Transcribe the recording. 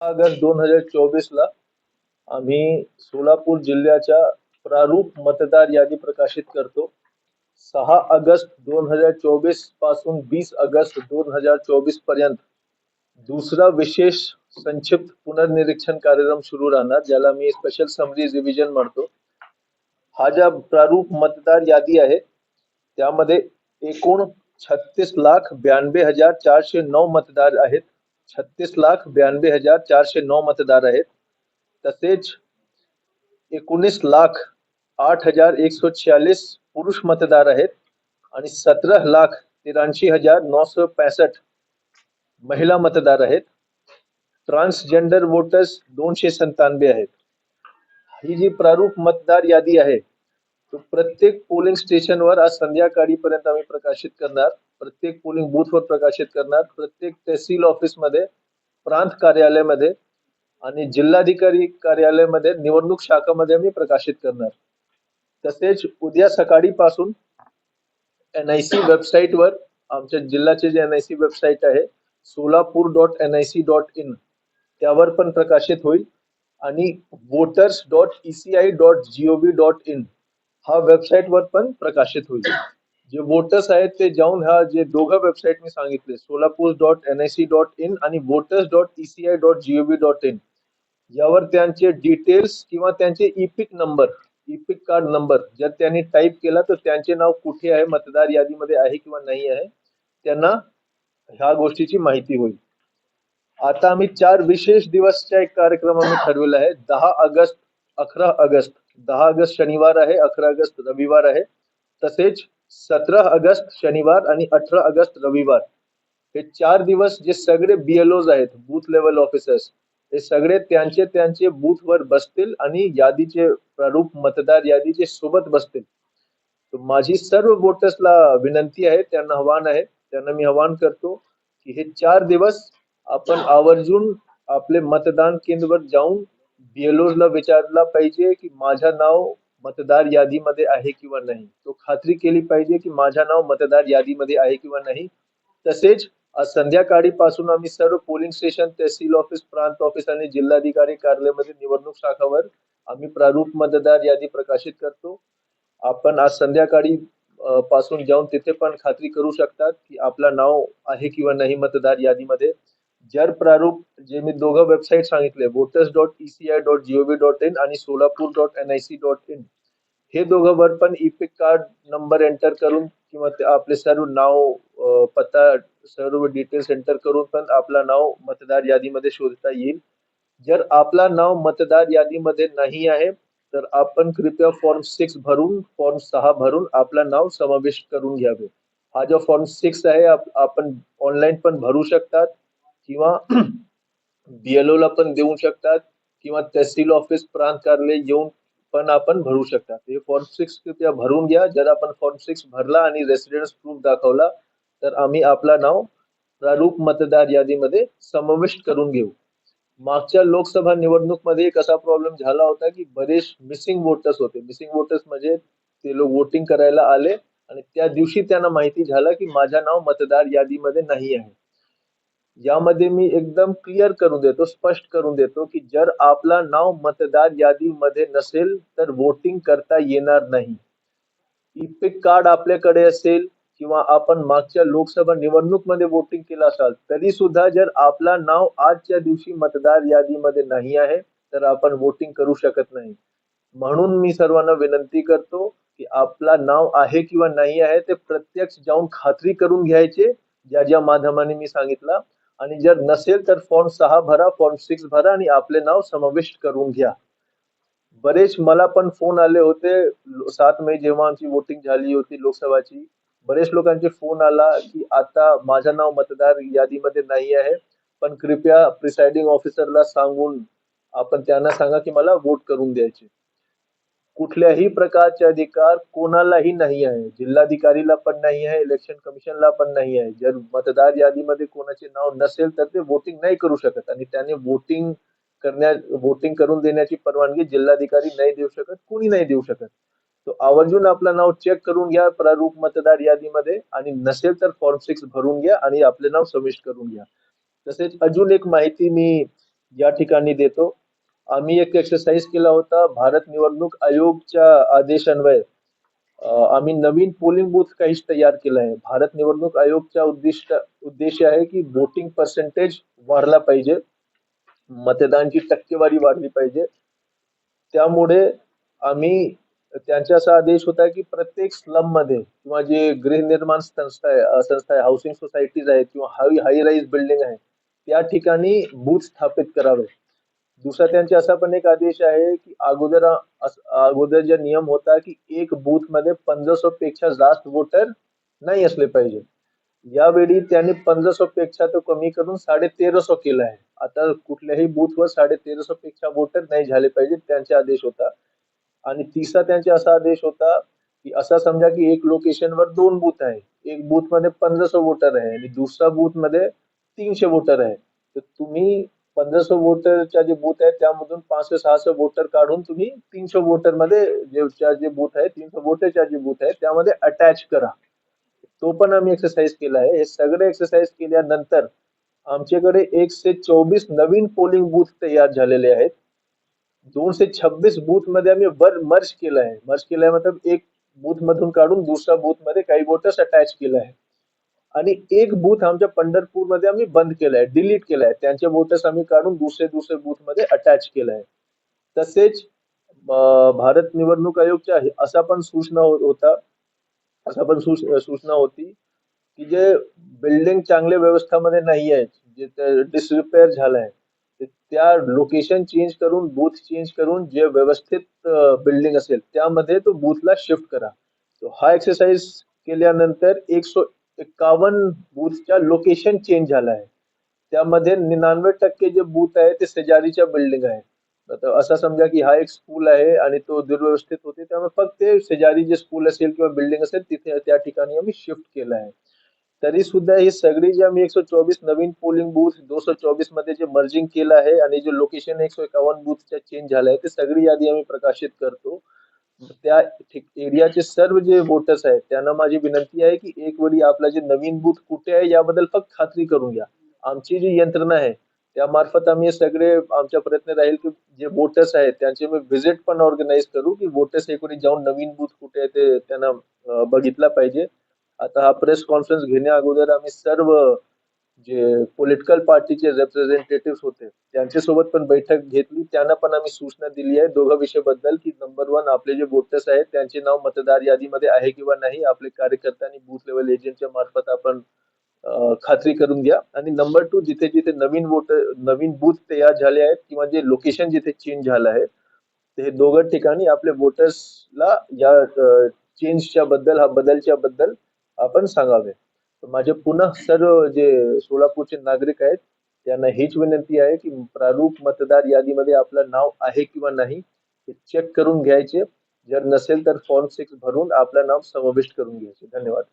August दोन हजार चोवीस ला आम्ही सोलापूर जिल्ह्याच्या प्रारूप मतदार यादी प्रकाशित करतो. सहा ऑगस्ट दोन हजार चोवीसपासून वीस ऑगस्ट दोन हजार चोवीसपर्यंत दुसरा विशेष संक्षिप्त पुनर्निरीक्षण कार्यक्रम सुरू राहणार ज्याला मी स्पेशल समरी रिव्हिजन म्हणतो. हा ज्या प्रारूप मतदार यादी आहे त्यामध्ये एकूण छत्तीस लाख ब्याण्णव हजार चारशे नऊ मतदार आहेत. छत्तीस लाख ब्याण्णवे हजार चारशे नऊ मतदार आहेत. तसेच एकोणीस लाख आठ हजार एकशे छियालीस पुरुष मतदार आहेत आणि सतरा लाख त्र्याऐंशी हजार नऊशे पासष्ट महिला मतदार आहेत. ट्रान्सजेंडर वोटर्स दोनशे संतानवे आहेत. ही जी प्रारूप मतदार यादी आहे प्रत्येक पोलिंग स्टेशनवर आज संध्याकाळी पर्यंत आम्ही प्रकाशित करणार. प्रत्येक पोलिंग बूथवर प्रकाशित करणार. प्रत्येक तहसील ऑफिसमध्ये प्रांत कार्यालयामध्ये आणि जिल्हाधिकारी कार्यालयामध्ये निवडणूक शाखामध्ये आम्ही प्रकाशित करणार. तसेच उद्या सकाळी पासून एन आय सी वेबसाईटवर आमच्या जिल्ह्याचे जे एन आय सी वेबसाईट आहे Solapur dot N I C dot in त्यावर पण प्रकाशित होईल. आणि voters dot ECI dot G O V dot in हा वेबसाईटवर पण प्रकाशित होईल. जे वोटर्स आहेत ते जाऊन ह्या जे दोघं वेबसाईट मी सांगितले Solapur dot N I C dot in आणि voters dot ECI dot G O V dot in यावर त्यांचे डिटेल्स किंवा त्यांचे EPIC number EPIC card number जर त्यांनी टाईप केला तर त्यांचे नाव कुठे आहे मतदार यादीमध्ये आहे किंवा नाही आहे त्यांना ह्या गोष्टीची माहिती होईल. आता आम्ही चार विशेष दिवसच्या एक कार्यक्रम आम्ही ठरवला आहे दहा ऑगस्ट अकरा ऑगस्ट. दहा ऑगस्ट शनिवार आहे अकरा ऑगस्ट रविवार आहे. तसेच सतरा ऑगस्ट शनिवार आणि अठरा ऑगस्ट रविवार. हे चार दिवस जे सगळे बीएलओज आहेत बूथ लेवल ऑफिसर्स हे सगळे त्यांचे त्यांचे बूथवर बसतील आणि यादीचे प्रारूप मतदार यादीचे सोबत बसतील. तर माझी सर्व वोटर्सला विनंती आहे त्यांना आव्हान आहे त्यांना मी आव्हान करतो की हे चार दिवस आपण आवर्जून आपले मतदान केंद्रवर जाऊन BLOs विचारला पाहिजे की माझं नाव मतदार यादीमध्ये आहे किंवा नाही? तो खात्री केली पाहिजे की माझं नाव मतदार यादीमध्ये आहे किंवा नाही. तसेच आज संध्याकाळी पासून आम्ही सर्व पोलिंग स्टेशन तहसील ऑफिस प्रांत ऑफिस आणि जिल्हाधिकारी कार्यालयामध्ये निवडणूक शाखावर आम्ही प्रारूप मतदार यादी प्रकाशित करतो. आपण आज संध्याकाळी पासून जाऊन तिथे पण खात्री करू शकतात की आपलं नाव आहे किंवा नाही मतदार यादीमध्ये. जर प्रारूप जे मी दोघं वेबसाईट सांगितले voters dot ECI dot G O V dot in आणि Solapur dot N I C dot in हे दोघं वर पण इपिक कार्ड नंबर एंटर करून किंवा आपले सर्व नाव पत्ता सर्व डिटेल्स एंटर करून पण आपलं नाव मतदार यादीमध्ये शोधता येईल. जर आपला नाव मतदार यादीमध्ये नाही आहे तर आपण कृपया फॉर्म सिक्स भरून फॉर्म सहा भरून आपलं नाव समाविष्ट करून घ्यावे. हा जो फॉर्म सिक्स आहे आपण ऑनलाईन पण भरू शकतात. किंवा बीएलओ ला पण देऊ शकतात किंवा तहसील ऑफिस प्रांत कार्यालय येऊन पण आपण भरू शकतात. हे फॉर्म सिक्स कृपया भरून घ्या. जर आपण फॉर्म सिक्स भरला आणि रेसिडेन्स प्रूफ दाखवला तर आम्ही आपला नाव प्रारूप मतदार यादीमध्ये समाविष्ट करून घेऊ. मागच्या लोकसभा निवडणूकमध्ये एक असा प्रॉब्लेम झाला होता की बरेच मिसिंग वोटर्स होते. मिसिंग वोटर्स म्हणजे ते लोक वोटिंग करायला आले आणि त्या दिवशी त्यांना माहिती झालं की माझं नाव मतदार यादीमध्ये नाही आहे. यामध्ये मी एकदम क्लिअर करून देतो स्पष्ट करून देतो की जर आपला नाव मतदार यादीमध्ये नसेल तर वोटिंग करता येणार नाही. इपिक कार्ड आपल्याकडे असेल किंवा आपण मागच्या लोकसभा निवडणूकमध्ये वोटिंग केलं असाल तरी सुद्धा जर आपला नाव आजच्या दिवशी मतदार यादीमध्ये नाही आहे तर आपण वोटिंग करू शकत नाही. म्हणून मी सर्वांना विनंती करतो की आपला नाव आहे किंवा नाही आहे ते प्रत्यक्ष जाऊन खात्री करून घ्यायचे. ज्या ज्या माध्यमाने मी सांगितलं आणि जर नसेल तर फॉर्म सहा भरा फॉर्म सिक्स भरा आणि आपले नाव समाविष्ट करून घ्या. बरेच मला पण फोन आले होते सात मे जेव्हा आमची वोटिंग झाली होती लोकसभाची. बरेच लोकांचे फोन आला की आता माझं नाव मतदार यादीमध्ये नाही आहे पण कृपया प्रिसाइडिंग ऑफिसरला सांगून आपण त्यांना सांगा की मला वोट करून द्यायचे. कुठल्याही प्रकारचे अधिकार कोणालाही नाही आहे. जिल्हाधिकारीला पण नाही आहे इलेक्शन कमिशनला पण नाही आहे. जर मतदार यादीमध्ये कोणाचे नाव नसेल तर ते वोटिंग नाही करू शकत आणि त्याने वोटिंग करण्या वोटिंग करून देण्याची परवानगी जिल्हाधिकारी नाही देऊ शकत कोणी नाही देऊ शकत. तो आवर्जून आपलं नाव चेक करून घ्या प्रारूप मतदार यादीमध्ये आणि नसेल तर फॉर्म सिक्स भरून घ्या आणि आपले नाव समाविष्ट करून घ्या. तसेच अजून एक माहिती मी या ठिकाणी देतो. आम्ही एक एक्सरसाइज केला होता भारत निवडणूक आयोगच्या आदेशान्वये. आम्ही नवीन पोलिंग बूथ काहीच तयार केलं आहे भारत निवडणूक आयोगच्या उद्दिष्ट उद्देश आहे की वोटिंग पर्सेंटेज वाढला पाहिजे. मतदानची टक्केवारी वाढली पाहिजे. त्यामुळे आम्ही त्यांचा असा आदेश होता की प्रत्येक स्लममध्ये किंवा जे गृहनिर्माण संस्था आहे संस्था आहे हाऊसिंग सोसायटीज आहेत किंवा हाय हाय राईज बिल्डिंग आहे त्या ठिकाणी बूथ स्थापित करावे. दुसरा त्यांचा असा पण एक आदेश आहे की अगोदर अगोदर जे नियम होता की एक बूथमध्ये पंधराशे पेक्षा जास्त वोटर नाही असले पाहिजे. यावेळी त्यांनी पंधराशे पेक्षा तो कमी करून साडे तेराशे केला आहे. आता कुठल्याही बूथवर साडे तेराशे पेक्षा वोटर नाही झाले पाहिजे त्यांचा आदेश होता. आणि तिसरा त्यांचा असा आदेश होता की असा समजा की एक लोकेशनवर दोन बूथ आहे. एक बूथमध्ये पंधराशे वोटर आहे आणि दुसरा बूथमध्ये तीनशे वोटर आहे. तर तुम्ही पंधराशे वोटरच्या जे बूथ आहेत त्यामधून पाचशे सहाशे वोटर काढून तुम्ही तीनशे वोटरमध्ये जे जे बूथ आहे तीनशे वोटरच्या जे बूथ आहे त्यामध्ये अटॅच करा. तो पण आम्ही एक्सरसाइज केला आहे. हे सगळे एक्सरसाइज केल्यानंतर आमच्याकडे एकशे चोवीस नवीन पोलिंग बूथ तयार झालेले आहेत. दोनशे छब्बीस बूथमध्ये आम्ही वर मर्ज केलं आहे. मर्ज केलं आहे मतलब एक बूथ मधून काढून दुसऱ्या बूथमध्ये काही वोटर्स अटॅच केलं आहे. आणि एक बूथ आमच्या पंढरपूरमध्ये आम्ही बंद केलाय डिलीट केलाय. त्यांचे वोटर्स आम्ही काढून दुसरे दुसरे बूथमध्ये अटॅच केलाय. तसेच भारत निवडणूक आयोगच्या असा पण सूचना हो-, होता. असा पण सूचना होती की जे बिल्डिंग चांगल्या व्यवस्थामध्ये नाही आहे जे डिसरिपेअर झालाय त्या लोकेशन चेंज करून बूथ चेंज करून जे व्यवस्थित बिल्डिंग असेल त्यामध्ये तो बूथला शिफ्ट करा. तो हा एक्सरसाइज केल्यानंतर एकशे एकावन्न बूथच्या लोकेशन चेंज झालं आहे. त्यामध्ये निन्यानवे टक्के जे बूथ आहे ते शेजारीच्या बिल्डिंग आहे. आता असं समजा की हा एक स्कूल आहे आणि तो दुर्व्यवस्थित होते त्यामुळे फक्त ते शेजारी जे स्कूल असेल किंवा बिल्डिंग असेल तिथे त्या ठिकाणी आम्ही शिफ्ट केलं आहे. तरी सुद्धा ही सगळी जी आम्ही एकशे चोवीस नवीन पोलिंग बूथ दोनशे चोवीसमध्ये जे मर्जिंग केलं आहे आणि जे लोकेशन एकशे एकावन्न बूथच्या चेंज झालं आहे ते सगळी यादी आम्ही प्रकाशित करतो. त्या एरियाचे सर्व जे वोटर्स आहेत त्यांना माझी विनंती आहे की एक वेळी आपला जे नवीन बूथ कुठे आहे याबद्दल फक्त खात्री करून घ्या. आमची जी यंत्रणा आहे त्यामार्फत आम्ही सगळे आमचा प्रयत्न राहील की जे वोटर्स आहेत त्यांचे मी व्हिजिट पण ऑर्गनाईज करू की वोटर्स एक वेळी जाऊन नवीन बूथ कुठे आहे ते त्यांना बघितला पाहिजे. आता हा प्रेस कॉन्फरन्स घेण्या अगोदर आम्ही सर्व जे पॉलिटिकल पार्टीचे रिप्रेझेंटेटिव्ह होते त्यांच्यासोबत पण बैठक घेतली. त्यांना पण आम्ही सूचना दिली आहे दोघा विषयाबद्दल की नंबर वन आपले जे वोटर्स आहेत त्यांचे नाव मतदार यादीमध्ये आहे किंवा नाही आपले कार्यकर्ते आणि बूथ लेवल एजंटच्या मार्फत आपण खात्री करून घ्या. आणि नंबर टू जिथे जिथे नवीन वोटर नवीन बूथ तयार झाले आहेत किंवा जे लोकेशन जिथे चेंज झालं आहे ते हे दोघं ठिकाणी आपल्या वोटर्सला या चेंजच्या बद्दल हा बदलच्या बद्दल आपण सांगावे. माझे पुन्हा सर्व जे सोलापूरचे नागरिक आहेत त्यांना हीच विनंती आहे की प्रारूप मतदार यादीमध्ये आपलं नाव आहे किंवा नाही हे चेक करून घ्यायचे. जर नसेल तर फॉर्म सिक्स भरून आपलं नाव समाविष्ट करून घ्यायचे. धन्यवाद.